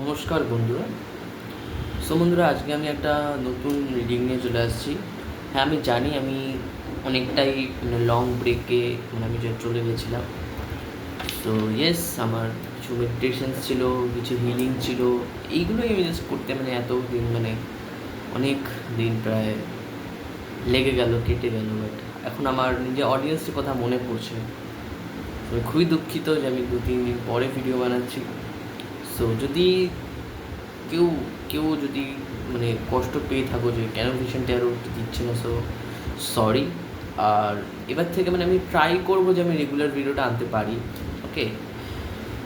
নমস্কার বন্ধুরা। সো বন্ধুরা, আজকে আমি একটা নতুন রিডিং নিয়ে চলে আসছি। হ্যাঁ আমি জানি আমি অনেকটাই মানে লং ব্রেকে মানে আমি চলে গেছিলাম। তো ইয়েস আমার কিছু মেডিটেশনস ছিল, কিছু হিলিং ছিল। এইগুলোই আমি জাস্ট করতে মানে এত দিন মানে অনেক দিন প্রায় লেগে গেল, কেটে গেল বাট এখন আমার নিজের অডিয়েন্সের কথা মনে পড়ছে। খুবই দুঃখিত যে আমি দু তিন দিন পরে ভিডিও বানাচ্ছি। সো যদি কেউ কেউ যদি মানে কষ্ট পেয়ে থাকো যে কেন পেশেন্টে আরও দিচ্ছে না সো সরি আর এবার থেকে মানে আমি ট্রাই করব যে আমি রেগুলার ভিডিওটা আনতে পারি ওকে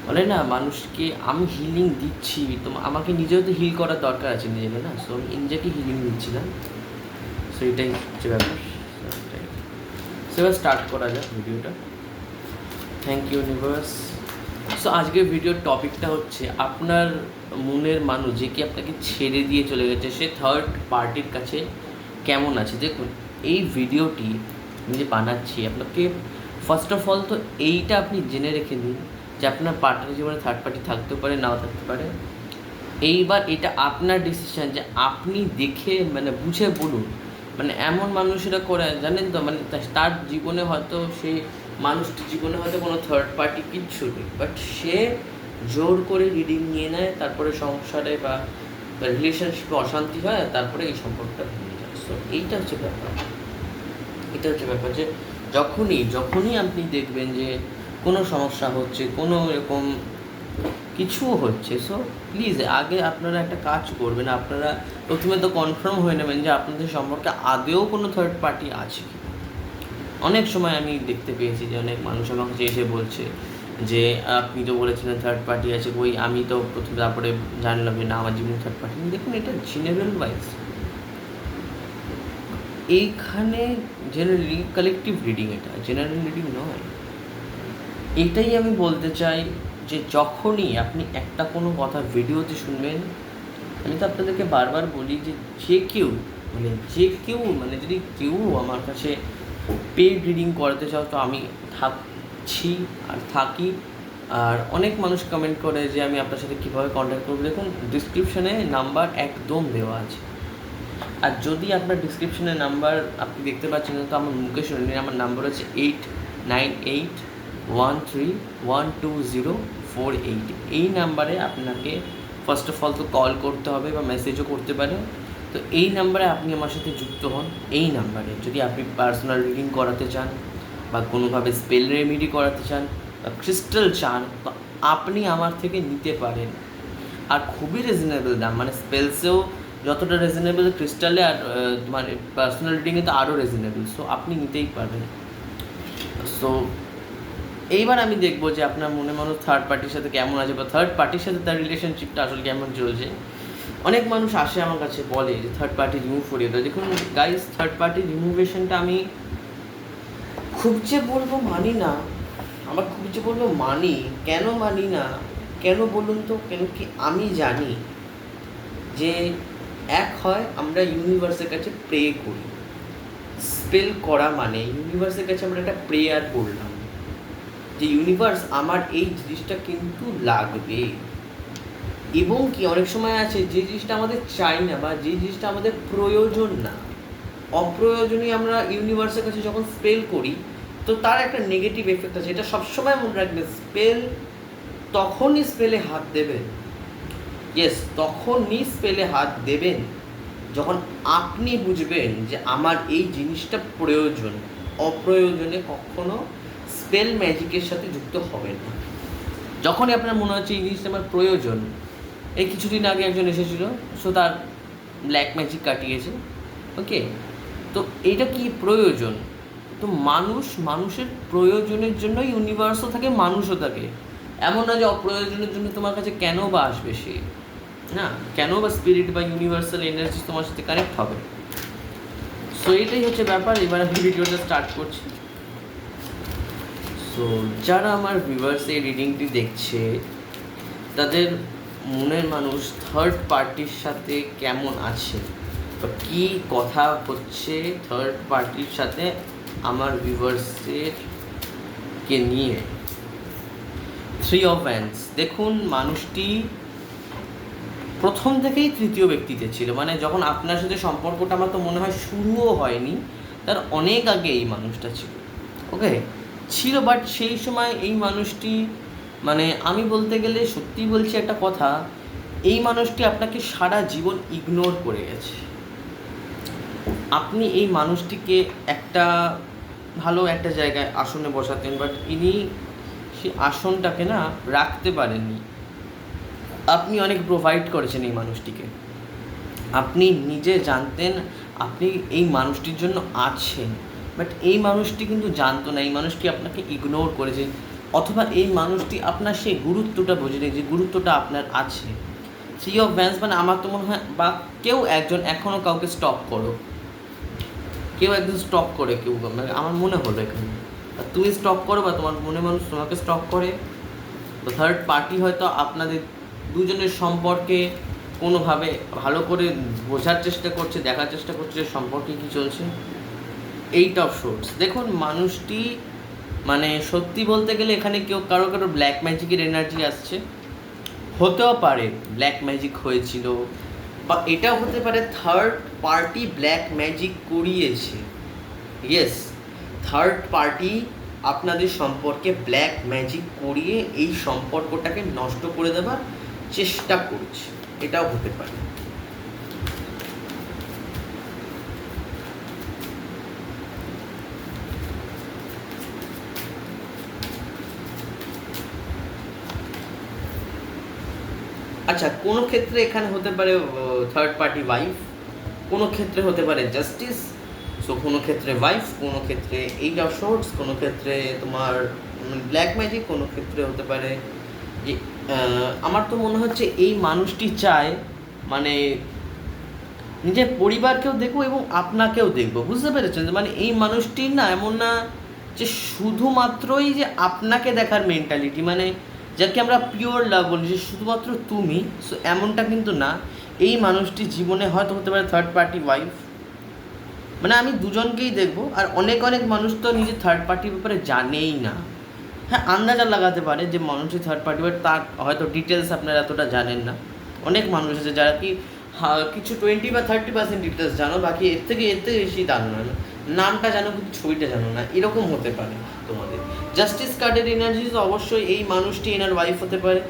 বলে না, মানুষকে আমি হিলিং দিচ্ছি, তো আমাকে নিজেও তো হিল করার দরকার আছে নিজেকে, না? সো আমি নিজেকে হিলিং দিচ্ছিলাম। সো এটাই হচ্ছে ব্যাপার। সো এবার স্টার্ট করা যাক ভিডিওটা থ্যাংক ইউ ইউনিভার্স সো আজকের ভিডিওর টপিকটা হচ্ছে আপনার মনের মানুষ যে কি আপনাকে ছেড়ে দিয়ে চলে গেছে, সে থার্ড পার্টির কাছে কেমন আছে? দেখুন, এই ভিডিওটি আমি যে বানাচ্ছি, আপনাকে ফার্স্ট অফ অল তো এইটা আপনি জেনে রেখে দিন যে আপনার পার্টনার জীবনে থার্ড পার্টি থাকতে পারে, নাও থাকতে পারে। এইবার এটা আপনার ডিসিশন যে আপনি দেখে মানে বুঝে বলুন মানে এমন মানুষেরা করে, জানেন তো? মানে তার জীবনে হয়তো সে মানুষটির জীবনে হয়তো কোনো থার্ড পার্টি কিচ্ছু নেই। বাট সে জোর করে রিডিং নিয়ে নেয়, তারপরে সংসারে বা রিলেশনশিপে অশান্তি হয় তারপরে এই সম্পর্কটা ভেঙে যায়। সো এইটা হচ্ছে ব্যাপার। এটা হচ্ছে ব্যাপার যে যখনই যখনই আপনি দেখবেন যে কোনো সমস্যা হচ্ছে, কোনো এরকম কিছু হচ্ছে সো প্লিজ আগে আপনারা একটা কাজ করবেন। আপনারা প্রথমে তো কনফার্ম হয়ে নেবেন যে আপনাদের সম্পর্কে আদেও কোনো থার্ড পার্টি আছে কি অনেক সময় আমি দেখতে পেয়েছি যে অনেক মানুষ আমার কাছে এসে বলছে যে, আপনি তো বলেছিলেন থার্ড পার্টি আছে। ওই আমি তো প্রথমে তারপরে জানলাম যে, না, আমার জীবনে থার্ড পার্টি দেখুন, এটা জেনারেল ওয়াইজ এইখানে জেনারেলি কালেকটিভ রিডিং এটা জেনারেল রিডিং নয়। এটাই আমি বলতে চাই যে, যখনই আপনি একটা কোনো কথা ভিডিওতে শুনবেন, আমি তো আপনাদেরকে বারবার বলি যে যে কেউ মানে যে কেউ মানে যদি কেউ আমার কাছে পেড রিডিং করাতে চাও, তো আমি থাকছি আর থাকি। আর অনেক মানুষ কমেন্ট করে যে আমি আপনার সাথে কীভাবে কন্ট্যাক্ট করব। দেখুন ডিসক্রিপশানে নাম্বার একদম দেওয়া আছে। আর যদি আপনার ডিসক্রিপশনে নাম্বার আপনি দেখতে পাচ্ছেন তো আমার মুকেশ রঞ্জিনী আমার নাম্বার হচ্ছে eight nine eight one three one two zero four eight এই নাম্বারে আপনাকে ফার্স্ট অফ অল তো কল করতে হবে বা মেসেজও করতে পারেন তো এই নাম্বারে আপনি আমার সাথে যুক্ত হন। এই নাম্বারে যদি আপনি পার্সোনাল রিডিং করাতে চান বা কোনোভাবে স্পেল রেমিডি করাতে চান বা ক্রিস্টাল চান, তো আপনি আমার থেকে নিতে পারেন। আর খুবই রিজনেবল দাম মানে স্পেলসেও যতটা রিজনেবল ক্রিস্টালে আর তোমার পার্সোনাল রিডিংয়ে তো আরও রিজনেবল সো আপনি নিতেই পারবেন। সো এইবার আমি দেখব যে আপনার মনে মানুষ থার্ড পার্টির সাথে কেমন আছে বা থার্ড পার্টির সাথে তার রিলেশনশিপটা আসলে কেমন চলছে। অনেক মানুষ আসে আমার কাছে বলে যে থার্ড পার্টি রিমুভ করিয়ে দাও। দেখুন গাইস থার্ড পার্টি রিমুভেশনটা আমি খুব যে বলব মানি না, আমার খুব যে বলব মানি, কেন মানি না, কেন বলুন তো, কেন কি আমি জানি যে এক হয় আমরা ইউনিভার্সের কাছে প্রে করি। স্পেল করা মানে ইউনিভার্সের কাছে আমরা একটা প্রেয়ার করলাম যে ইউনিভার্স আমার এই জিনিসটা কিন্তু লাগবে। এবং কি অনেক সময় আছে যে জিনিসটা আমাদের চাই না বা যে জিনিসটা আমাদের প্রয়োজন না অপ্রয়োজনীয় আমরা ইউনিভার্সের কাছে যখন স্পেল করি, তো তার একটা নেগেটিভ এফেক্ট আছে। এটা সবসময় মনে রাখবে স্পেল তখনই স্পেলে হাত দেবেন। ইয়েস তখনই স্পেলে হাত দেবেন। যখন আপনি বুঝবেন যে আমার এই জিনিসটা প্রয়োজন, অপ্রয়োজনে কখনো স্পেল ম্যাজিকের সাথে যুক্ত হবেন না। যখনই আপনার মনে হচ্ছে এই জিনিসটা আমার প্রয়োজন এই কিছুদিন আগে একজন এসেছিল সো তার ব্ল্যাক ম্যাজিক কাটিয়েছে ওকে তো এটা কি প্রয়োজন? তো মানুষ, মানুষের প্রয়োজনের জন্য ইউনিভার্সও থাকে, মানুষও থাকে। এমন না যে অপ্রয়োজনের জন্য তোমার কাছে কেন বা আসবে সে? না, কেন বা স্পিরিট বা ইউনিভার্সাল এনার্জি তোমার সাথে কানেক্ট হবে? সো এটাই হচ্ছে ব্যাপার, এবার আমি ভিডিওটা স্টার্ট করছি। সো যারা আমার ভিউয়ার্স এই রিডিংটি দেখছে, তাদের মনের মানুষ থার্ড পার্টির সাথে কেমন আছে? বা কী কথা হচ্ছে থার্ড পার্টির সাথে আমার ভিউয়ার্সের কে নিয়ে? থ্রি অফ হ্যান্ডস দেখুন, মানুষটি প্রথম থেকেই তৃতীয় ব্যক্তিতে ছিল। মানে যখন আপনার সাথে সম্পর্কটা আমার তো মনে হয় শুরুও হয়নি, তার অনেক আগে এই মানুষটা ছিল। ওকে ছিল বাট সেই সময় এই মানুষটি মানে আমি বলতে গেলে সত্যি বলছি একটা কথা, এই মানুষটি আপনাকে সারা জীবন ইগনোর করে গেছে। আপনি এই মানুষটিকে একটা ভালো একটা জায়গায় আসনে বসাতেন বাট ইনি সেই আসনটাকে না রাখতে পারেননি। আপনি অনেক প্রোভাইড করেছেন এই মানুষটিকে। আপনি নিজে জানতেন আপনি এই মানুষটির জন্য আছেন বাট এই মানুষটি কিন্তু জানতো না, এই মানুষটি আপনাকে ইগনোর করেছে। অথবা এই মানুষটি আপনার সেই গুরুত্বটা বোঝেনি যে গুরুত্বটা আপনার আছে। থ্রি অফ ভ্যান্স মানে আমার তো মনে হয় বা কেউ একজন এখনও কাউকে স্টপ করো কেউ একজন স্টপ করে, কেউ মানে আমার মনে হলো এখানে। তুমি স্টপ করো বা তোমার মনে মানুষ তোমাকে স্টপ করে। তো থার্ড পার্টি হয়তো আপনাদের দুজনের সম্পর্কে কোনোভাবে ভালো করে বোঝার চেষ্টা করছে, দেখার চেষ্টা করছে সম্পর্কে কী চলছে। এইট অফ শোর্টস দেখুন, মানুষটি মানে সত্যি বলতে গেলে এখানে কেউ কারও কারও ব্ল্যাক ম্যাজিকের এনার্জি আসছে। হতেও পারে ব্ল্যাক ম্যাজিক হয়েছিল বা এটাও হতে পারে থার্ড পার্টি ব্ল্যাক ম্যাজিক করিয়েছে ইয়েস থার্ড পার্টি আপনাদের সম্পর্কে ব্ল্যাক ম্যাজিক করিয়ে এই সম্পর্কটাকে নষ্ট করে দেওয়ার চেষ্টা করছে। এটাও হতে পারে। আচ্ছা কোনো ক্ষেত্রে এখানে হতে পারে থার্ড পার্টি ওয়াইফ কোনো ক্ষেত্রে হতে পারে জাস্টিস সো কোনো ক্ষেত্রে ওয়াইফ কোনো ক্ষেত্রে এইট অফ শর্টস কোনো ক্ষেত্রে তোমার ব্ল্যাক ম্যাজিক কোনো ক্ষেত্রে হতে পারে যে আমার তো মনে হচ্ছে এই মানুষটি চায় মানে নিজের পরিবারকেও দেখব এবং আপনাকেও দেখব বুঝতে পেরেছেন? মানে এই মানুষটির না এমন না যে শুধুমাত্রই যে আপনাকে দেখার মেন্টালিটি মানে যাকে আমরা পিওর লাভ বলি, যে শুধুমাত্র তুমি সো এমনটা কিন্তু না। এই মানুষটি জীবনে হয়তো হতে পারে থার্ড পার্টি ওয়াইফ মানে আমি দুজনকেই দেখব, আর অনেক অনেক মানুষ তো নিজের থার্ড পার্টির ব্যাপারে জানেই না। হ্যাঁ আন্দাজা লাগাতে পারে যে মানুষটি থার্ড পার্টি বাট তার হয়তো ডিটেলস আপনারা এতটা জানেন না। অনেক মানুষ আছে যারা কি কিছু টোয়েন্টি বা থার্টি পার্সেন্ট ডিটেলস জানো, বাকি এর থেকে এর থেকে বেশি জানো না নামটা জানো, কিন্তু ছবিটা জানো না। এরকম হতে পারে তোমাদের। জাস্টিস কার্ডের এনার্জি তো অবশ্যই এই মানুষটি এনার ওয়াইফ হতে পারে।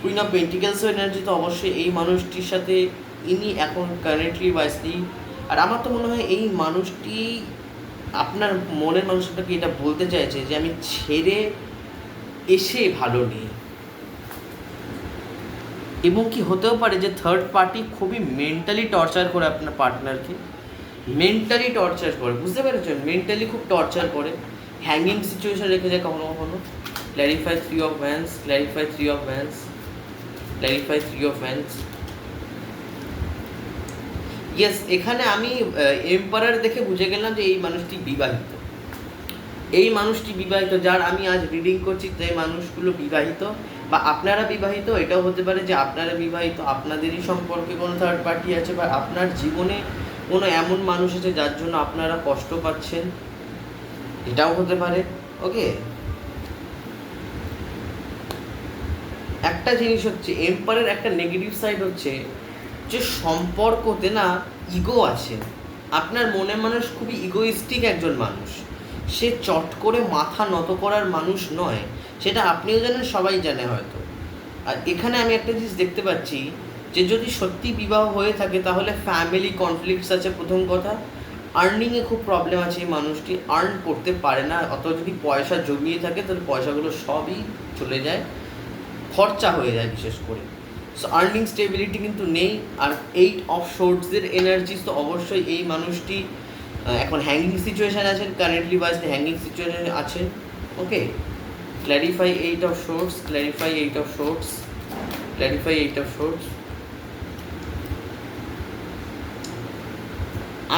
কুইন অফ পেন্টিকেলসও এনার্জি তো অবশ্যই এই মানুষটির সাথে ইনি এখন কারেন্টলি ওয়াইসলি আর আমার তো মনে হয় এই মানুষটি আপনার মনের মানুষটাকে এটা বলতে চাইছে যে আমি ছেড়ে এসে ভালো নেই। এবং কি হতেও পারে যে থার্ড পার্টি খুবই মেন্টালি টর্চার করে আপনার পার্টনারকে মেন্টালি টর্চার করে, বুঝতে পেরেছেন? মেন্টালি খুব টর্চার করে। হ্যাঙ্গিং সিচুয়েশন রেখে যায় কখনো কখনো clarify three of wands clarify three of wands clarify three of wands yes এখানে আমি এম্পায়ার দেখে বুঝে গেলাম যে এই মানুষটি বিবাহিত। এই মানুষটি বিবাহিত, যার আমি আজ রিডিং করছি, যে মানুষগুলো বিবাহিত, বা আপনারা বিবাহিত, এটাও হতে পারে যে আপনারা বিবাহিত, আপনাদেরই সম্পর্কে কোনো থার্ড পার্টি আছে, বা আপনার জীবনে কোনো এমন মানুষ আছে যার জন্য আপনারা কষ্ট পাচ্ছেন। এটাও হতে পারে ওকে একটা জিনিস হচ্ছে এম্পায়ারের একটা নেগেটিভ সাইড হচ্ছে যে সম্পর্কতে না ইগো আছে। আপনার মনে মানুষ খুবই ইগোইস্টিক একজন মানুষ। সে চট করে মাথা নত করার মানুষ নয়। সেটা আপনিও জানেন, সবাই জানে হয়তো। আর এখানে আমি একটা জিনিস দেখতে পাচ্ছি যে যদি সত্যি বিবাহ হয়ে থাকে, তাহলে ফ্যামিলি কনফ্লিক্টস আছে প্রথম কথা। আর্নিংয়ে খুব প্রবলেম আছে এই মানুষটি আর্ন করতে পারে না। অত যদি পয়সা জমিয়ে থাকে, তাহলে পয়সাগুলো সবই চলে যায়, খরচা হয়ে যায় বিশেষ করে। সো আর্নিং স্টেবিলিটি কিন্তু নেই, আর এইট অফ শোর্টসের এনার্জিস তো অবশ্যই এই মানুষটি এখন হ্যাঙ্গিং সিচুয়েশান আছেন কারেন্টলি ওয়াইজ হ্যাঙ্গিং সিচুয়েশানে আছেন okay clarify eight of swords clarify eight of swords clarify eight of swords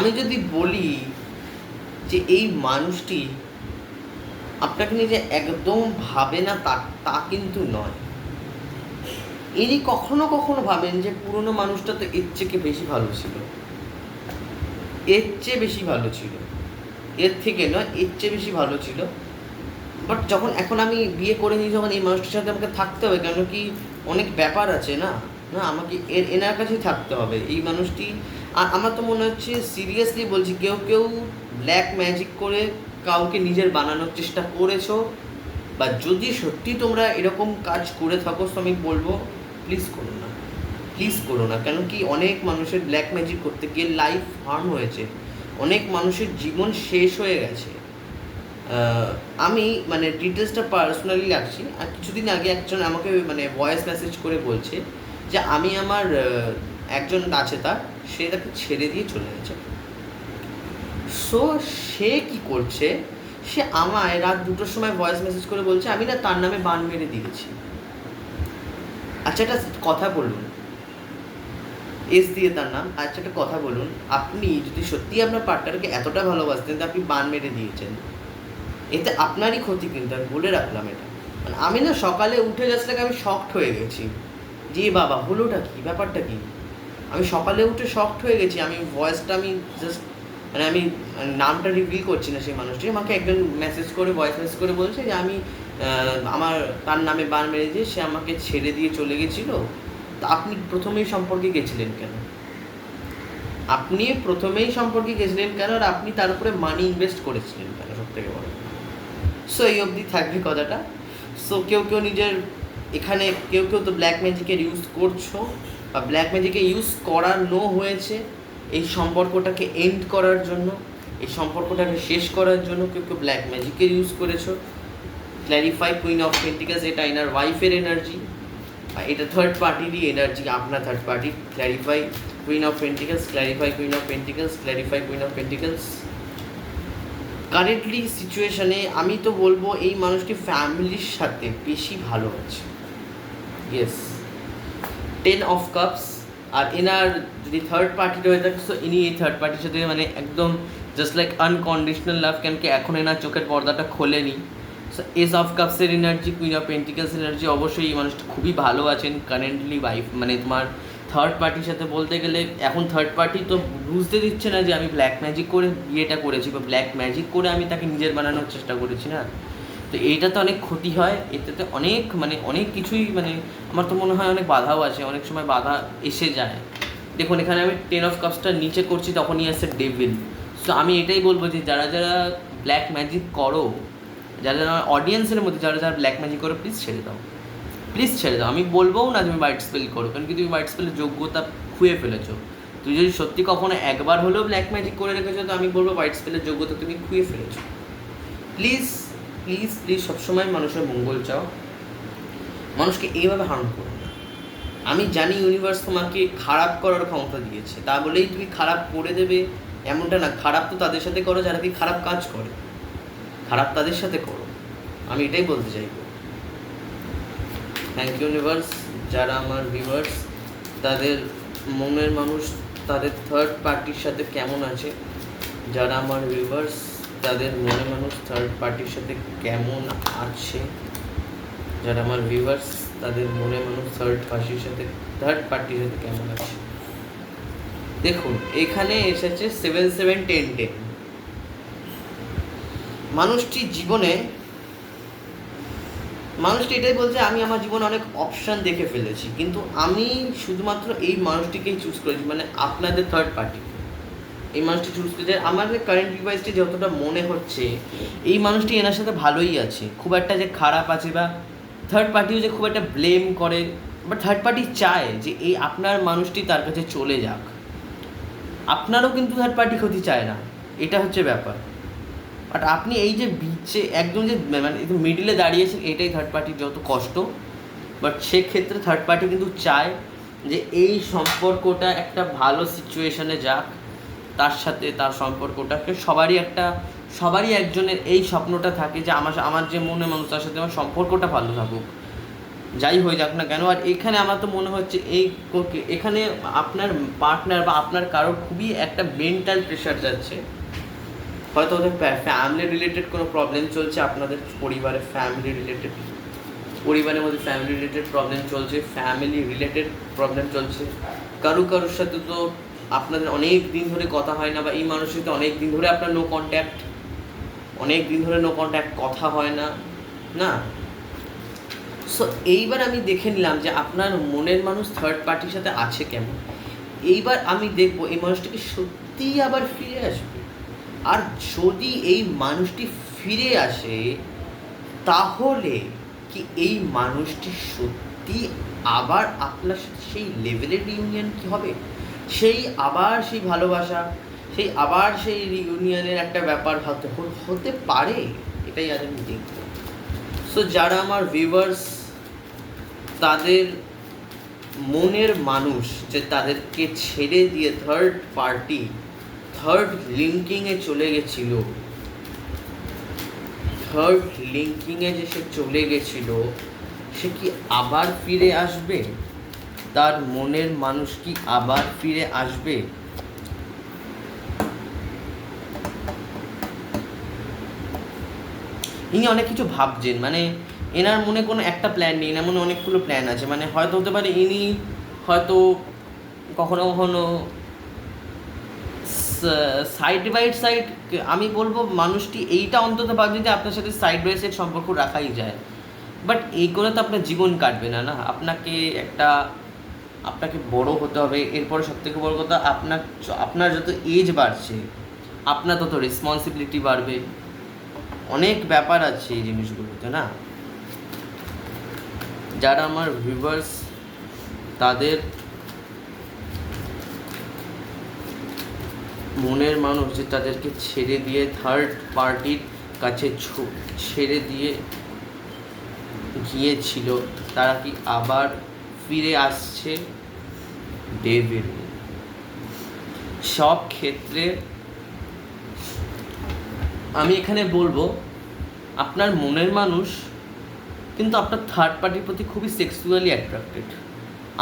যদি বলি যে এই মানুষটি আপনাকে নিয়ে যে একদম ভাবে না তা তা কিন্তু নয়। ইনি কখনো কখনো ভাবেন যে পুরনো মানুষটা তো এর থেকে বেশি ভালো ছিল। এর চেয়ে বেশি ভালো ছিল। এর থেকে নয়, এর চেয়ে বেশি ভালো ছিল। বাট যখন এখন আমি বিয়ে করে নিই, যখন এই মানুষটির সাথে আমাকে থাকতে হবে, কেন কি অনেক ব্যাপার আছে না? না, আমাকে এর, এনার কাছেই থাকতে হবে। এই মানুষটি আ- আমার তো মনে হচ্ছে সিরিয়াসলি বলছি, কেউ কেউ ব্ল্যাক ম্যাজিক করে কাউকে নিজের বানানোর চেষ্টা করেছ, বা যদি সত্যি তোমরা এরকম কাজ করে থাকো, তো আমি বলব প্লিজ করো না। প্লিজ করো না, কেন কি অনেক মানুষের ব্ল্যাক ম্যাজিক করতে গিয়ে লাইফ হার্ম হয়েছে। অনেক মানুষের জীবন শেষ হয়ে গেছে। আমি মানে ডিটেলসটা পার্সোনালি রাখছি, আর কিছুদিন আগে একজন আমাকে মানে ভয়েস মেসেজ করে বলছে যে, আমি আমার একজন আছে তার সে তাকে ছেড়ে দিয়ে চলে গেছে। সো সে কি করছে? সে আমায় রাত দুটোর সময় ভয়েস মেসেজ করে বলছে, আমি না তার নামে বান মেরে দিয়েছি। আচ্ছা একটা কথা বলুন। এস দিয়ে তার নাম। আচ্ছা একটা কথা বলুন। আপনি যদি সত্যি আপনার পার্টনারকে এতটা ভালোবাসতেন তো আপনি বান মেরে দিয়েছেন। এতে আপনারই ক্ষতি কিন্তু, আমি বলে রাখলাম এটা। মানে আমি না সকালে উঠে জাস্ট আমি শক্ট হয়ে গেছি। যে বাবা, হলোটা কি? ব্যাপারটা কি? আমি সকালে উঠে শকড হয়ে গেছি, আমি ভয়েসটা আমি জাস্ট মানে আমি নামটা রিভিল করছি না সেই মানুষটি আমাকে একজন মেসেজ করে ভয়েস মেসেজ করে বলছে যে, আমি আমার, তার নামে বান মেরে দিয়ে সে আমাকে ছেড়ে দিয়ে চলে গেছিল। তা আপনি প্রথমেই সম্পর্কে গেছিলেন কেন? আপনি প্রথমেই সম্পর্কে গেছিলেন কেন? আর আপনি তার উপরে মানি ইনভেস্ট করেছিলেন কেন? সব থেকে বড় সো এই অবধি থাকবে কথাটা। সো কেউ কেউ নিজের, এখানে কেউ কেউ তো ব্ল্যাক ম্যাজিকের ইউজ করছ। বা ব্ল্যাক ম্যাজিকে ইউজ করানো হয়েছে। এই সম্পর্কটাকে এন্ড করার জন্য, এই সম্পর্কটাকে শেষ করার জন্য কেউ কেউ ব্ল্যাক ম্যাজিকের ইউজ করেছ। ক্ল্যারিফাই কুইন অফ পেন্টিকাস এটা এনার ওয়াইফের এনার্জি এটা থার্ড পার্টিরই এনার্জি আপনার third party clarify queen of pentacles clarify queen of pentacles clarify queen of pentacles currently সিচুয়েশনে আমি তো বলব এই মানুষটি ফ্যামিলির সাথে বেশি ভালো আছে। ইয়েস টেন অফ কাপস আর এনার যদি থার্ড পার্টির হয়ে থাকে তো ইনি এই থার্ড পার্টির সাথে মানে একদম জাস্ট লাইক আনকন্ডিশনাল লাভ কেন কি এখন এনার চোখের পর্দাটা খোলেনি। So ace of কাপসের energy queen of pentacles energy অবশ্যই এই মানুষটা খুবই ভালো আছেন কারেন্টলি ওয়াইফ মানে তোমার থার্ড পার্টির সাথে বলতে গেলে এখন থার্ড পার্টি তো বুঝতে দিচ্ছে না যে আমি ব্ল্যাক ম্যাজিক করে বিয়েটা করেছি বা ব্ল্যাক ম্যাজিক করে আমি তাকে নিজের বানানোর চেষ্টা করেছি না। তো এইটা তো অনেক ক্ষতি হয়, এটাতে অনেক মানে অনেক কিছুই মানে আমার তো মনে হয় অনেক বাধাও আছে, অনেক সময় বাধা এসে যায়। দেখুন, এখানে আমি টেন অফ কাপসটা নিচে করছি তখনই আসছে ডেভিল সো আমি এটাই বলব যে যারা যারা ব্ল্যাক ম্যাজিক করো, যারা যারা অডিয়েন্সের মধ্যে যারা যারা ব্ল্যাক ম্যাজিক করো প্লিজ ছেড়ে দাও। প্লিজ ছেড়ে দাও। আমি বলবোও না তুমি হোয়াইট স্পেল করো, কারণ কি তুমি হোয়াইট স্পেলের যোগ্যতা খুঁয়ে ফেলেছো। তুই যদি সত্যি কখনো একবার হলেও ব্ল্যাক ম্যাজিক করে রেখেছো, তো আমি বলব হোয়াইট স্পেলের যোগ্যতা তুমি খুঁয়ে ফেলেছো। প্লিজ প্লিজ প্লিজ সবসময় মানুষের মঙ্গল চাও। মানুষকে এইভাবে হার্ম করো আমি জানি ইউনিভার্স তোমাকে খারাপ করার ক্ষমতা দিয়েছে। তা বলেই তুমি খারাপ করে দেবে, এমনটা না। খারাপ তো তাদের সাথে করো, যারা কি খারাপ কাজ করে। খারাপ তাদের সাথে করো। আমি এটাই বলতে চাইব। থ্যাংক ইউ ইউনিভার্স যারা আমার ভিউয়ার্স তাদের মনের মানুষ, তাদের থার্ড পার্টির সাথে কেমন আছে? যারা আমার ভিউয়ার্স তাদের মনে মানুষ থার্ড পার্টির সাথে কেমন আছে? যারা আমার ভিউয়ার্স তাদের মনে মানুষ থার্ড পার্টির সাথে থার্ড পার্টির সাথে কেমন আছে? দেখুন, এখানে এসেছে সেভেন সেভেন টেন টেন মানুষটি জীবনে, মানুষটি এটাই বলছে, আমি আমার জীবনে অনেক অপশান দেখে ফেলেছি। কিন্তু আমি শুধুমাত্র এই মানুষটিকেই চুজ করেছি মানে আপনাদের থার্ড পার্টি এই মানুষটি চুজ করেছে আমাদের কারেন্ট ডিভাইসটি যতটা মনে হচ্ছে, এই মানুষটি এনার সাথে ভালোই আছে। খুব একটা যে খারাপ আছে বা থার্ড পার্টিও যে খুব একটা ব্লেম করে বাট থার্ড পার্টি চায় যে এই আপনার মানুষটি তার কাছে চলে যাক। আপনারও কিন্তু থার্ড পার্টি ক্ষতি চায় না। এটা হচ্ছে ব্যাপার। বাট আপনি এই যে বিচে একদম যে মানে মিডিলে দাঁড়িয়েছেন এটাই থার্ড পার্টির যত কষ্ট। বাট সেক্ষেত্রে থার্ড পার্টি কিন্তু চায় যে এই সম্পর্কটা একটা ভালো সিচুয়েশনে যাক। তার সাথে তার সম্পর্কটাকে সবারই একটা, সবারই একজনের এই স্বপ্নটা থাকে যে আমার আমার যে মনে মানুষ, তার সাথে আমার সম্পর্কটা ভালো থাকুক। যাই হয়ে যাক না কেন, আর এখানে আমার তো মনে হচ্ছে এই এখানে আপনার পার্টনার বা আপনার কারোর খুবই একটা মেন্টাল প্রেশার যাচ্ছে। হয়তো ওদের ফ্যামিলি রিলেটেড কোনো প্রবলেম চলছে, আপনাদের পরিবারে ফ্যামিলি রিলেটেড পরিবারের মধ্যে ফ্যামিলি রিলেটেড প্রবলেম চলছে ফ্যামিলি রিলেটেড প্রবলেম চলছে। কারু কারোর সাথে তো আপনাদের অনেক দিন ধরে কথা হয় না বা এই মানুষের সাথে অনেক দিন ধরে আপনার নো কন্ট্যাক্ট অনেক দিন ধরে নো কন্ট্যাক্ট কথা হয় না না? সো এইবার আমি দেখে নিলাম যে আপনার মনের মানুষ থার্ড পার্টির সাথে আছে কেমন। এইবার আমি দেখব এই মানুষটিকে সত্যিই আবার ফিরে আসবে। আর যদি এই মানুষটি ফিরে আসে, তাহলে কি এই মানুষটি সত্যি আবার আপনার সাথে সেই লেভেলের ইউনিয়ন কি হবে? সেই আবার সেই ভালোবাসা, সেই আবার সেই ইউনিয়নের একটা ব্যাপার হতে হতে পারে, এটাই আজ আমি দেখব। সো যারা আমার ভিউয়ার্স তাদের মনের মানুষ যে তাদেরকে ছেড়ে দিয়ে থার্ড পার্টি থার্ড লিঙ্কিংয়ে চলে গেছিল থার্ড লিঙ্কিংয়ে যে সে চলে গেছিল, সে কি আবার ফিরে আসবে? তার মনের মানুষ কি আবার ফিরে আসবে? ইনি অনেক কিছু ভাবছেন মানে এনার মনে কোনো একটা প্ল্যান নেই, এনার মনে অনেকগুলো প্ল্যান আছে মানে হয়তো হতে পারে ইনি হয়তো কখনো কখনো সাইড বাই সাইড আমি বলব মানুষটি এইটা অন্তত ভাবছে যে আপনার সাথে সাইড বাই সাইড সম্পর্ক রাখাই যায়। বাট এই করে তো আপনার জীবন কাটবে না না? আপনাকে একটা আপনাকে বড় হতে হবে, এরপরে সব থেকে বড় কথা, আপনার আপনার যত এজ বাড়ছে, আপনার তত রেসপন্সিবিলিটি বাড়বে। অনেক ব্যাপার আছে এই জিনিসগুলোতে, না? যারা আমার ভিউয়ার্স তাদের মনের মানুষ যে তাদেরকে ছেড়ে দিয়ে থার্ড পার্টির কাছে ছেড়ে দিয়ে গিয়েছিল, তারা কি আবার ফিরে আসছে ডেভিড। সব ক্ষেত্রে আমি এখানে বলব, আপনার মনের মানুষ কিন্তু আপনার থার্ড পার্টির প্রতি খুবই সেক্সুয়ালি অ্যাট্রাক্টেড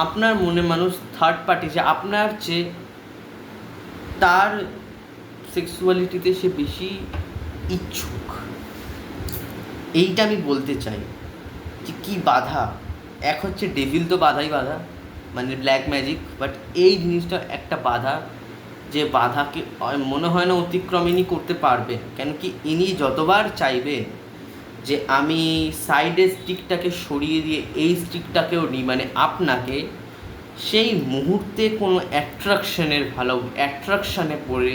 আপনার মনের মানুষ থার্ড পার্টি যে আপনার চেয়ে তার সেক্সুয়ালিটিতে সে বেশি ইচ্ছুক। এইটা আমি বলতে চাই যে কী বাধা এক হচ্ছে ডেভিল তো বাধাই বাধা মানে ব্ল্যাক ম্যাজিক বাট এই জিনিসটা একটা বাধা যে বাধাকে মনে হয় না অতিক্রম ইনি করতে পারবে। কেন কি ইনি যতবার চাইবে যে আমি সাইডের স্টিকটাকে সরিয়ে দিয়ে এই স্টিকটাকেও নিই মানে আপনাকে সেই মুহূর্তে কোনো অ্যাট্রাকশনের ভালো অ্যাট্রাকশানে পড়ে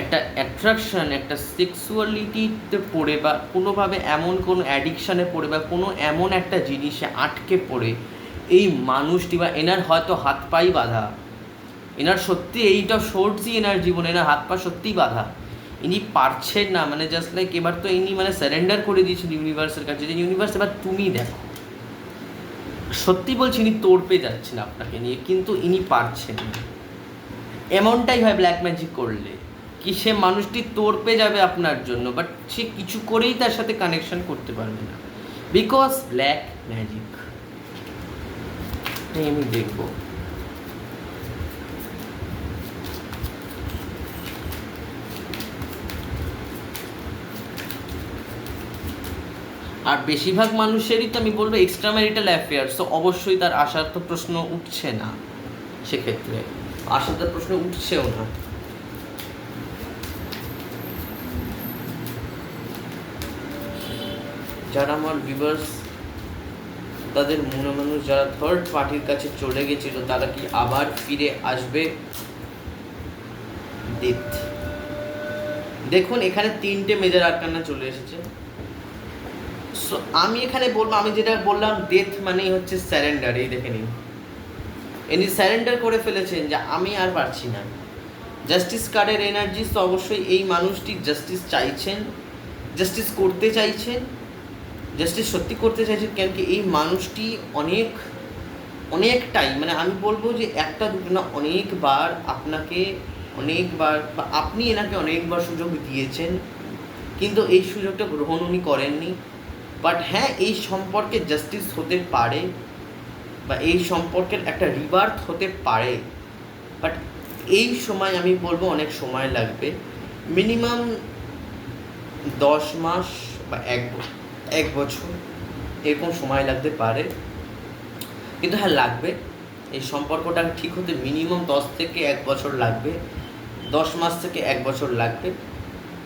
একটা অ্যাট্রাকশান একটা সেক্সুয়ালিটিতে পড়ে বা কোনোভাবে এমন কোনো অ্যাডিকশানে পড়ে বা কোনো এমন একটা জিনিসে আটকে পড়ে, এই মানুষটি বা এনার হয়তো হাত পাই বাঁধা। এনার সত্যি এইটা সোর্সই এনার জীবনে, এনার হাত পা সত্যিই বাধা। ইনি পারছেন না মানে জাস্ট লাইক এবার তো ইনি মানে সারেন্ডার করে দিয়েছেন ইউনিভার্সের কাছে, যে ইউনিভার্স এবার তুমি দেখো। সত্যি বলছি, ইনি তোড়পে যাচ্ছেন আপনাকে নিয়ে, কিন্তু ইনি পারছেন এমনটাই হয় ব্ল্যাক ম্যাজিক করলে। কি সে মানুষটি তোড়পে যাবে আপনার জন্য বাট সে কিছু করেই তার সাথে কানেকশন করতে পারবে না। বিকজ ব্ল্যাক ম্যাজিক আমি দেখব। আর বেশিরভাগ মানুষেরই তো আমি বলব এক্সট্রা ম্যারিটাল অ্যাফেয়ার তো অবশ্যই তার আসার তো প্রশ্ন উঠছে না সেক্ষেত্রে। আসার তো প্রশ্ন উঠছেও না। যারা আমার ভিভার্স তাদের মনে মানুষ যারা থার্ড পার্টির কাছে চলে গেছিল, তারা কি আবার ফিরে আসবে? দেখুন, এখানে তিনটে মেজার আটকানা চলে এসেছে। সো আমি এখানে বলব, আমি যেটা বললাম ডেথ মানেই হচ্ছে স্যারেন্ডার এই দেখে নিন। ইনি স্যারেন্ডার করে ফেলেছেন যে আমি আর পারছি না। জাস্টিস কার্ডের এনার্জিস তো অবশ্যই এই মানুষটি জাস্টিস চাইছেন জাস্টিস করতে চাইছেন। জাস্টিস সত্যি করতে চাইছেন কেন কি এই মানুষটি অনেক, অনেকটাই মানে আমি বলব যে একটা দুটো না, অনেকবার আপনাকে অনেকবার বা আপনি এনাকে অনেকবার সুযোগ দিয়েছেন, কিন্তু এই সুযোগটা গ্রহণ উনি করেননি। বাট হ্যাঁ এই সম্পর্কে জাস্টিস হতে পারে বা এই সম্পর্কের একটা রিবার্থ হতে পারে। বাট এই সময় আমি বলব অনেক সময় লাগবে। মিনিমাম দশ মাস বা এক এক বছর। এরকম সময় লাগতে পারে। কিন্তু হ্যাঁ লাগবে। এই সম্পর্কটা ঠিক হতে মিনিমাম দশ থেকে এক বছর লাগবে। দশ মাস থেকে এক বছর লাগবে।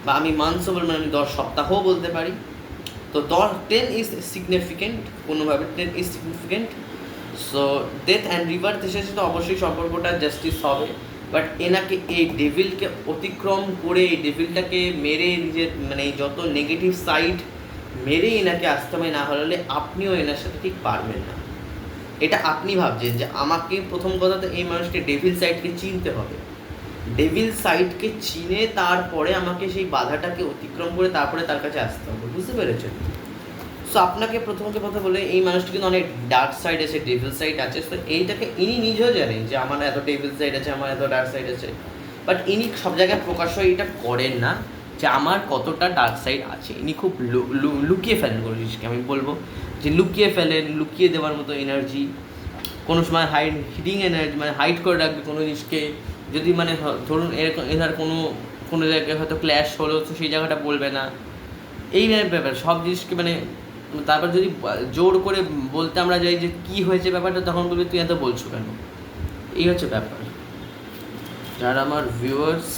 বা আমি মান্থসও বলব আমি দশ সপ্তাহও বলতে পারি। তো দশ টেন ইজ সিগনিফিকেন্ট কোনোভাবে ten is significant so death and river এসেছে তো অবশ্যই সম্পর্কটা জাস্টিস হবে। বাট এনাকে, এই ডেভিলকে অতিক্রম করে, এই ডেভিলটাকে মেরে নিজের মানে যত নেগেটিভ সাইড মেরে এনাকে আস্তমায় না হলালে আপনিও এনার সাথে ঠিক পারবেন না। এটা আপনি ভাবছেন যে আমাকে প্রথম কথা তো এই মানুষকে ডেভিল সাইডকে চিনতে হবে। ডেভিল সাইডকে চিনে তারপরে আমাকে সেই বাধাটাকে অতিক্রম করে তারপরে তার কাছে আসতে হবে, বুঝতে পেরেছেন? সো আপনাকে প্রথমত কথা বলে এই মানুষটি কিন্তু অনেক ডার্ক সাইড আছে ডেভিল সাইড আছে। তো এইটাকে ইনি নিজেও জানেন যে আমার এত ডেভিল সাইড আছে, আমার এত ডার্ক সাইড আছে। বাট ইনি সব জায়গায় প্রকাশ হয় এটা করেন না। যে আমার কতটা ডার্ক সাইড আছে, ইনি খুব লুকিয়ে ফেলেন কোনো জিনিসকে, আমি বলব যে লুকিয়ে ফেলেন, লুকিয়ে দেওয়ার মতো এনার্জি কোনো সময় হাইড হিডিং এনার্জি মানে হাইড করে রাখবে কোনো জিনিসকে, যদি মানে ধরুন এরকম এধার কোনো কোনো জায়গায় হয়তো ক্ল্যাশ হলো, তো সেই জায়গাটা বলবে না। এই ব্যাপার সব জিনিসকে মানে তারপর যদি জোর করে বলতে আমরা যাই যে কি হয়েছে ব্যাপারটা, তখন বলবে, তুই এত বলছো কেন? এই হচ্ছে ব্যাপার। যারা আমার ভিউয়ার্স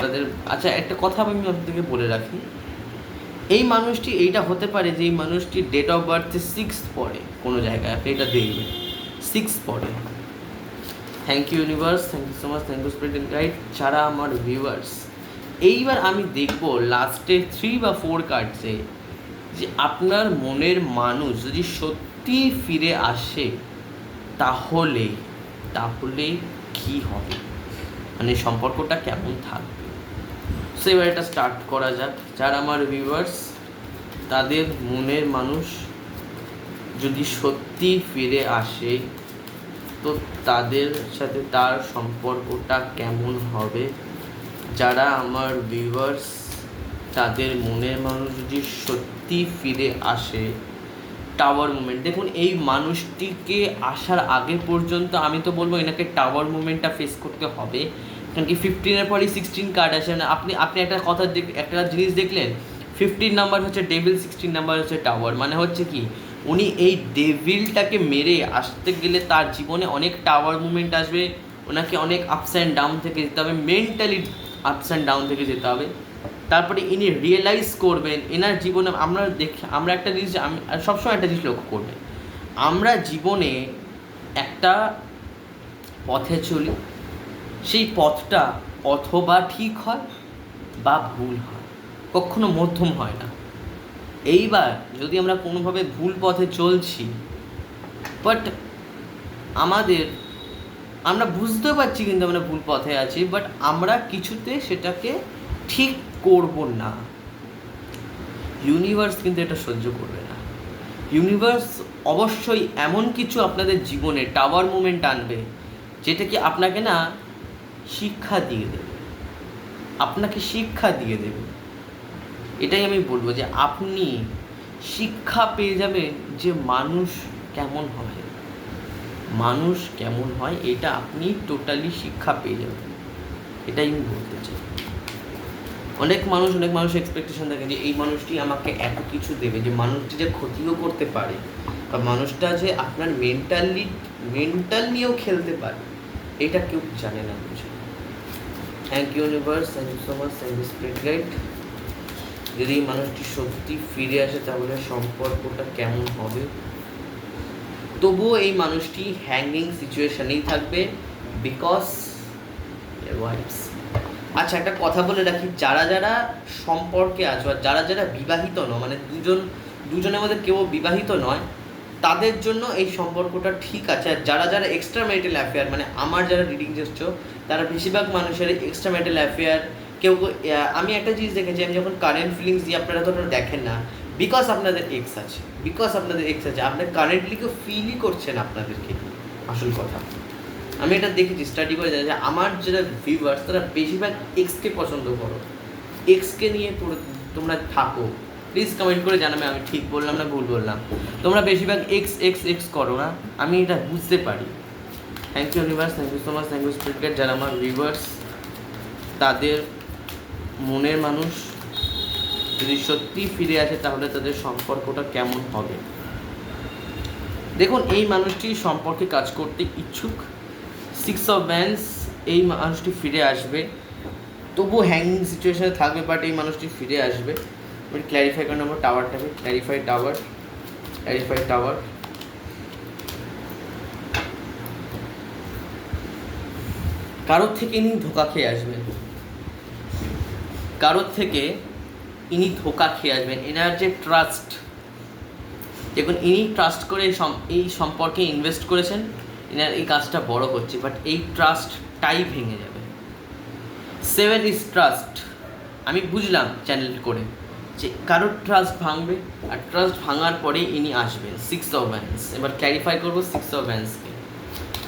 তাদের আচ্ছা একটা কথা আমি আপনাদেরকে বলে রাখি। এই মানুষটি, এইটা হতে পারে যে এই মানুষটি ডেট অফ বার্থে সিক্স পড়ে কোনো জায়গায়। আপনি এটা দেখবেন। সিক্স পড়ে। Thank you universe thank you so much thank you spirit guide যারা আমার ভিউয়ার্স এইবার আমি দেখব লাস্টে থ্রি বা ফোর কার্ডসে যে আপনার মনের মানুষ যদি সত্যি ফিরে আসে, তাহলে তাহলে কি হবে? মানে সম্পর্কটা কেমন থাকবে? সো এবার এটা স্টার্ট করা যাক। যারা আমার ভিউয়ার্স তাদের মনের মানুষ যদি সত্যি ফিরে আসে, তো তাদের সাথে তার সম্পর্কটা কেমন হবে? যারা আমার ভিউয়ার্স তাদের মনের মানুষ যদি সত্যি ফিরে আসে টাওয়ার মুভমেন্ট দেখুন এই মানুষটিকে আসার আগে পর্যন্ত আমি তো বলব, এনাকে টাওয়ার মুভমেন্টটা ফেস করতে হবে। কারণ কি ফিফটিনের পরে সিক্সটিন কার্ড আসে না আপনি আপনি একটা কথা দেখ, একটা জিনিস দেখলেন ফিফটিন নাম্বার হচ্ছে ডেভিল সিক্সটিন নাম্বার হচ্ছে টাওয়ার মানে হচ্ছে কি, উনি এই ডেভিলটাকে মেরে আসতে গেলে তার জীবনে অনেক টাওয়ার মুভমেন্ট আসবে, ওনাকে অনেক আপস অ্যান্ড ডাউন থেকে যেতে হবে মেন্টালি আপস অ্যান্ড ডাউন থেকে যেতে হবে। তারপরে ইনি রিয়েলাইজ করবেন, এনার জীবনে আমরা দেখি, আমরা একটা জিনিস, আমি সবসময় একটা জিনিস লক্ষ্য করবেন, আমরা জীবনে একটা পথে চলি সেই পথটা অথবা ঠিক হয় বা ভুল হয়। কখনো মধ্যম হয় না। এইবার যদি আমরা কোনোভাবে ভুল পথে চলছি বাট আমাদের, আমরা বুঝতে পারছি কিন্তু আমরা ভুল পথে আছি বাট আমরা কিছুতে সেটাকে ঠিক করব না। ইউনিভার্স কিন্তু এটা সহ্য করবে না। ইউনিভার্স অবশ্যই এমন কিছু আপনাদের জীবনে টাওয়ার মুভমেন্ট আনবে, যেটা কি আপনাকে না শিক্ষা দিয়ে দেবে। আপনাকে শিক্ষা দিয়ে দেবে। এটাই আমি বলব যে আপনি শিক্ষা পেয়ে যাবেন যে মানুষ কেমন হয়। মানুষ কেমন হয় এটা আপনি টোটালি শিক্ষা পেয়ে যাবেন। এটাই আমি বলতে চাই। অনেক মানুষ অনেক মানুষ এক্সপেকটেশন থাকে যে এই মানুষটি আমাকে এত কিছু দেবে, যে মানুষটি যে ক্ষতিও করতে পারে বা মানুষটা যে আপনার মেন্টালি মেন্টাল নিয়েও খেলতে পারে, এটা কেউ জানে না বুঝে। Thank you universe thank you so much thank you spirit guide যদি মানুষটি সত্যি ফিরে আসে, তাহলে সম্পর্কটা কেমন হবে? তবুও এই মানুষটি হ্যাঙ্গিং সিচুয়েশনেই থাকবে বিকজ ওয়াইফস আচ্ছা একটা কথা বলে রাখি। যারা যারা সম্পর্কে আছো, আর যারা যারা বিবাহিত নয় মানে দুজন, দুজনের মধ্যে কেউ বিবাহিত নয় তাদের জন্য এই সম্পর্কটা ঠিক আছে। আর যারা যারা এক্সট্রা ম্যারিটাল অ্যাফেয়ার মানে আমার যারা রিডিং এসছো তারা বেশিরভাগ মানুষের এক্সট্রা ম্যারিটাল অ্যাফেয়ার কেউ আমি একটা জিনিস দেখেছি, আমি যখন কারেন্ট ফিলিংস দিই আপনারা তো ওটা দেখেন না বিকজ আপনাদের এক্স আছে বিকজ আপনাদের এক্স আছে আপনার কারেন্টলি কেউ ফিলই করছেন আপনাদেরকে, আসল কথা। আমি এটা দেখেছি স্টাডি করে জানি যে আমার যারা ভিউয়ার্স তারা বেশিরভাগ এক্সকে পছন্দ করো। এক্সকে নিয়ে তোমরা থাকো। প্লিজ কমেন্ট করে জানাবে, আমি ঠিক বললাম না ভুল বললাম। তোমরা বেশিরভাগ এক্স এক্স এক্স করো না, আমি এটা বুঝতে পারি। Thank you universe thank you so much thank you spirit যারা আমার ভিউয়ার্স তাদের মনের মানুষ যদি সত্যি ফিরে আসে, তাহলে তাদের সম্পর্কটা কেমন হবে? দেখুন, এই মানুষটি সম্পর্কে কাজ করতে ইচ্ছুক। সিক্স অফ ব্যান্স এই মানুষটি ফিরে আসবে। তবু হ্যাঙ্গিং সিচুয়েশনে থাকবে বাট এই মানুষটি ফিরে আসবে। এবার ক্ল্যারিফাই করে নেব টাওয়ারটাকে ক্ল্যারিফাই টাওয়ার ক্ল্যারিফাই টাওয়ার কারোর থেকে ইনি ধোকা খেয়ে আসবেন। কারোর থেকে ইনি ধোকা খেয়ে আসবেন। এনার যে ট্রাস্ট দেখুন, ইনি ট্রাস্ট করে এই সম- এই সম্পর্কে ইনভেস্ট করেছেন, এনার এই কাজটা বড় হচ্ছে বাট এই ট্রাস্টটাই ভেঙে যাবে। সেভেন ইজ ট্রাস্ট আমি বুঝলাম চ্যানেল করে। যে কারোর ট্রাস্ট ভাঙবে আর ট্রাস্ট ভাঙার পরেই ইনি আসবেন সিক্স অফ ভ্যান্স এবার ক্ল্যারিফাই করব six of ভ্যান্সকে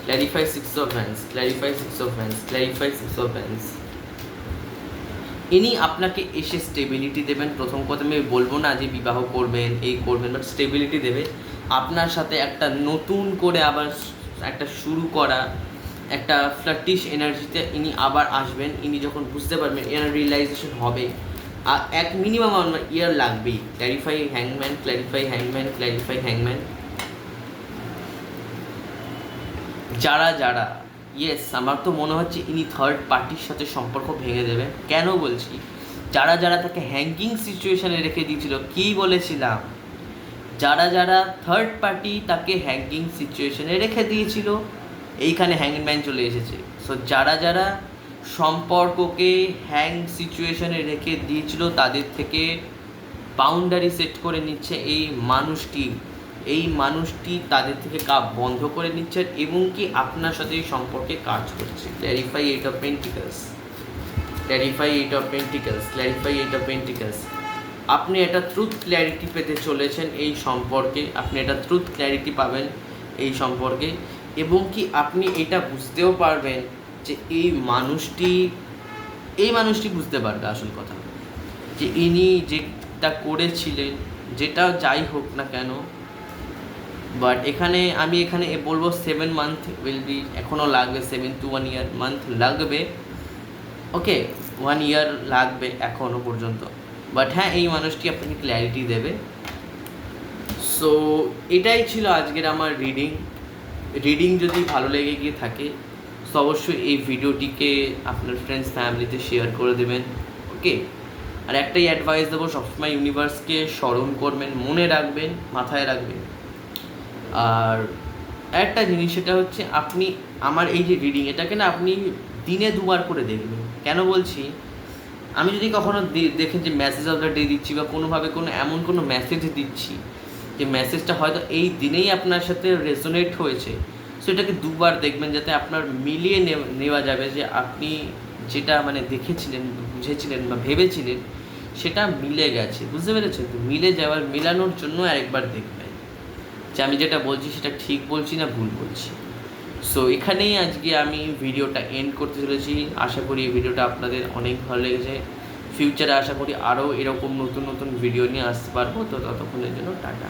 clarify six of wands clarify six of wands clarify six of wands ইনি আপনাকে এসে স্টেবিলিটি দেবেন। প্রথম কথা আমি বলব না যে বিবাহ করবেন, এই করবেন বাট স্টেবিলিটি দেবে। আপনার সাথে একটা নতুন করে আবার একটা শুরু করা, একটা ফ্লাটিশ এনার্জিতে ইনি আবার আসবেন। ইনি যখন বুঝতে পারবেন, এনার রিয়েলাইজেশন হবে। এক মিনিমাম ইয়ার লাগবেই। ক্ল্যারিফাই হ্যাংম্যান ক্ল্যারিফাই হ্যাংম্যান ক্ল্যারিফাই হ্যাংম্যান যারা যারা ইয়েস আমার তো মনে হচ্ছে ইনি থার্ড পার্টির সাথে সম্পর্ক ভেঙে দেবে। কেন বলছি? যারা যারা তাকে হ্যাঙ্গিং সিচুয়েশানে রেখে দিয়েছিল, কী বলেছিলাম? যারা যারা থার্ড পার্টি তাকে হ্যাঙ্গিং সিচুয়েশানে রেখে দিয়েছিল, এইখানে হ্যাংম্যান চলে এসেছে। সো যারা যারা সম্পর্ককে হ্যাং সিচুয়েশনে রেখে দিয়েছিল, তাদের থেকে বাউন্ডারি সেট করে নিচ্ছে এই মানুষটি। এই মানুষটি তাদের থেকে কাপ বন্ধ করে নিচ্ছে এবং কি আপনার সাথে এই সম্পর্কে কাজ করছে। Clarify eight of pentacles clarify eight of pentacles clarify eight of pentacles আপনি একটা ট্রুথ ক্ল্যারিটি পেতে চলেছেন এই সম্পর্কে। আপনি একটা ট্রুথ ক্ল্যারিটি পাবেন এই সম্পর্কে। এবং কি আপনি এটা বুঝতেও পারবেন যে এই মানুষটি এই মানুষটি বুঝতে পারবে আসল কথা। যে ইনি যেটা করেছিলেন, যেটা যাই হোক না কেন বাট এখানে আমি এখানে বলব সেভেন মান্থ উইল বি এখনও লাগবে seven two one year month লাগবে। ওকে ওয়ান ইয়ার লাগবে এখনও পর্যন্ত। বাট হ্যাঁ এই মানুষটি আপনাকে ক্ল্যারিটি দেবে। সো এটাই ছিল আজকের আমার রিডিং রিডিং যদি ভালো লেগে গিয়ে থাকে তো অবশ্যই এই ভিডিওটিকে আপনার ফ্রেন্ডস ফ্যামিলিতে শেয়ার করে দেবেন ওকে আর একটাই অ্যাডভাইস দেবো, সবসময় ইউনিভার্সকে স্মরণ করবেন, মনে রাখবেন, মাথায় রাখবেন। আর একটা জিনিস, সেটা হচ্ছে আপনি, আমার এই যে রিডিং এটাকে না আপনি দিনে দুবার করে দেখবেন। কেন বলছি? আমি যদি কখনো দেখেন যে মেসেজ অফ দ্য ডে দিচ্ছি বা কোনোভাবে কোনো, এমন কোনো মেসেজ দিচ্ছি, যে মেসেজটা হয়তো এই দিনেই আপনার সাথে রেজোনেট হয়েছে সো এটাকে দুবার দেখবেন যাতে আপনার মিলিয়ে নেওয়া যাবে যে আপনি যেটা মানে দেখেছিলেন, বুঝেছিলেন বা ভেবেছিলেন, সেটা মিলে গেছে। বুঝতে পেরেছেন তো? মিলে যাওয়ার, মেলানোর জন্য আরেকবার দেখবেন। যে আমি যেটা বলছি সেটা ঠিক বলছি না ভুল বলছি। সো এখানেই আজকে আমি ভিডিওটা এন্ড করতে চলেছি। আশা করি এই ভিডিওটা আপনাদের অনেক ভালো লেগেছে। ফিউচারে আশা করি আরও এরকম নতুন নতুন ভিডিও নিয়ে আসতে পারব। তো ততক্ষণের জন্য টাটা।